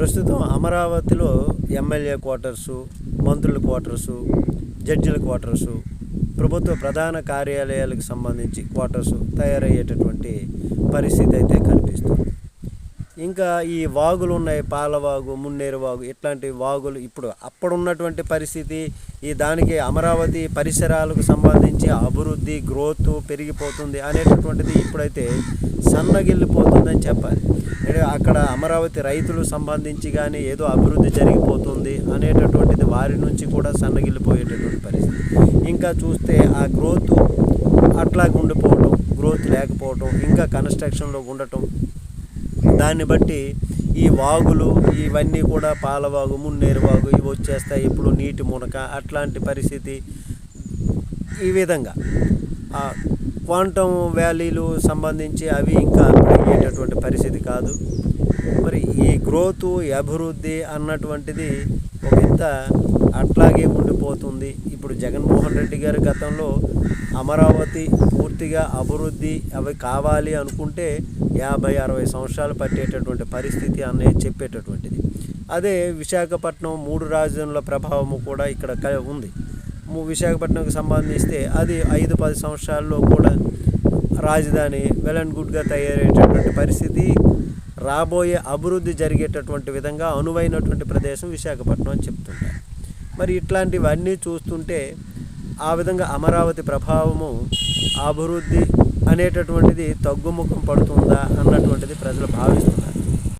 ప్రస్తుతం అమరావతిలో MLA quarters మంత్రుల క్వార్టర్సు జడ్జిల క్వార్టర్సు ప్రభుత్వ ప్రధాన కార్యాలయాలకు సంబంధించి క్వార్టర్సు తయారయ్యేటటువంటి పరిస్థితి అయితే కనిపిస్తుంది. ఇంకా ఈ వాగులు ఉన్నాయి పాలవాగు మున్నేరు వాగు ఇట్లాంటి వాగులు ఇప్పుడు అప్పుడున్నటువంటి పరిస్థితి ఈ దానికి అమరావతి పరిసరాలకు సంబంధించి అభివృద్ధి గ్రోత్ పెరిగిపోతుంది అనేటటువంటిది ఇప్పుడైతే సన్నగిల్లిపోతుందని చెప్పాలి. అక్కడ అమరావతి రైతులు సంబంధించి కానీ ఏదో అభివృద్ధి జరిగిపోతుంది అనేటటువంటిది వారి నుంచి కూడా సన్నగిల్లిపోయేటటువంటి పరిస్థితి. ఇంకా చూస్తే ఆ గ్రోత్ అట్లాగే ఉండిపోవటం గ్రోత్ లేకపోవటం ఇంకా కన్స్ట్రక్షన్లో ఉండటం దాన్ని బట్టి ఈ వాగులు ఇవన్నీ కూడా పాలవాగు మున్నేరు వాగు ఇవి వచ్చేస్తాయి. ఇప్పుడు నీటి మునక అట్లాంటి పరిస్థితి ఈ విధంగా. క్వాంటమ్ వ్యాలీలు సంబంధించి అవి ఇంకా అయ్యేటటువంటి పరిస్థితి కాదు. మరి ఈ గ్రోత్ అభివృద్ధి అన్నటువంటిది ఒక ఇంత అట్లాగే ఉండిపోతుంది. ఇప్పుడు జగన్మోహన్ రెడ్డి గారి గతంలో అమరావతి పూర్తిగా అభివృద్ధి అవి కావాలి అనుకుంటే యాభై అరవై సంవత్సరాలు పట్టేటటువంటి పరిస్థితి అనేది చెప్పేటటువంటిది. అదే విశాఖపట్నం మూడు రాజధానుల ప్రభావము కూడా ఇక్కడ ఉంది. విశాఖపట్నంకి సంబంధిస్తే అది ఐదు పది సంవత్సరాల్లో కూడా రాజధాని వెల్ అండ్ గుడ్గా తయారయ్యేటటువంటి పరిస్థితి రాబోయే అభివృద్ధి జరిగేటటువంటి విధంగా అనువైనటువంటి ప్రదేశం విశాఖపట్నం అని చెప్తుంటారు. మరి ఇట్లాంటివన్నీ చూస్తుంటే ఆ విధంగా అమరావతి ప్రభావము అభివృద్ధి అనేటటువంటిది తగ్గుముఖం పడుతుందా అన్నటువంటిది ప్రజలు భావిస్తున్నారు.